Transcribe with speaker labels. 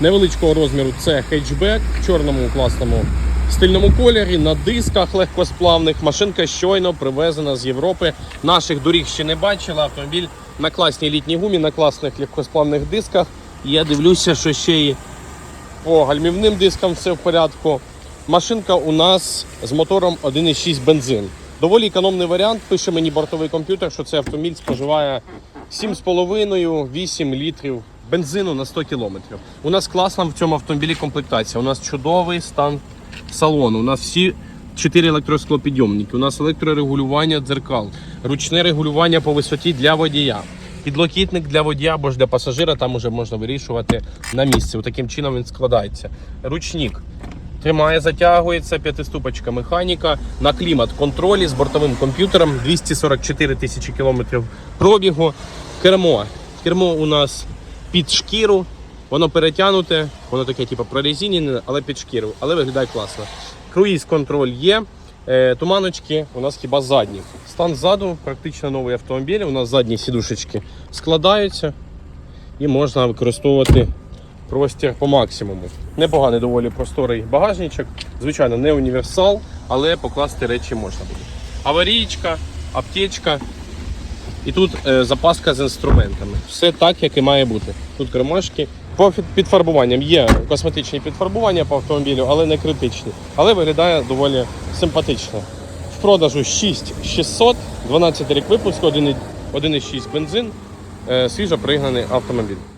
Speaker 1: невеличкого розміру це хетчбек в чорному класному стильному кольорі, на дисках легкосплавних. Машинка щойно привезена з Європи. Наших доріг ще не бачила. Автомобіль на класній літній гумі, на класних легкосплавних дисках. Я дивлюся, що ще й по гальмівним дискам все в порядку. Машинка у нас з мотором 1,6 бензин. Доволі економний варіант. Пише мені бортовий комп'ютер, що цей автомобіль споживає 7,5-8 літрів бензину на 100 кілометрів. У нас класна в цьому автомобілі комплектація. У нас чудовий стан салону. У нас всі 4 електросклопідйомники. У нас електрорегулювання дзеркал, ручне регулювання по висоті для водія. Підлокітник для водія або ж для пасажира, там уже можна вирішувати на місці. Таким чином він складається. Ручник тримає, затягується, п'ятиступочка механіка на клімат контролі з бортовим комп'ютером 244 тисячі кілометрів пробігу. Кермо. Кермо у нас під шкіру, воно перетягнуте, воно таке, типу, прорезинене, але під шкіру, але виглядає класно. Круїз контроль є. Е, Туманочки у нас хіба задні. Стан ззаду, практично новий автомобіль. У нас задні сідушечки складаються і можна використовувати простір по максимуму. Непоганий доволі просторий багажничок. Звичайно, не універсал, але покласти речі можна буде. Аварійка, аптечка. І тут е, запаска з інструментами. Все так, як і має бути. Тут кермашки. По підфарбуванням є косметичні підфарбування по автомобілю, але не критичні. Але виглядає доволі симпатично. В продажу 6600, 12 рік випуску, 1,6 бензин, е, свіжо пригнаний автомобіль.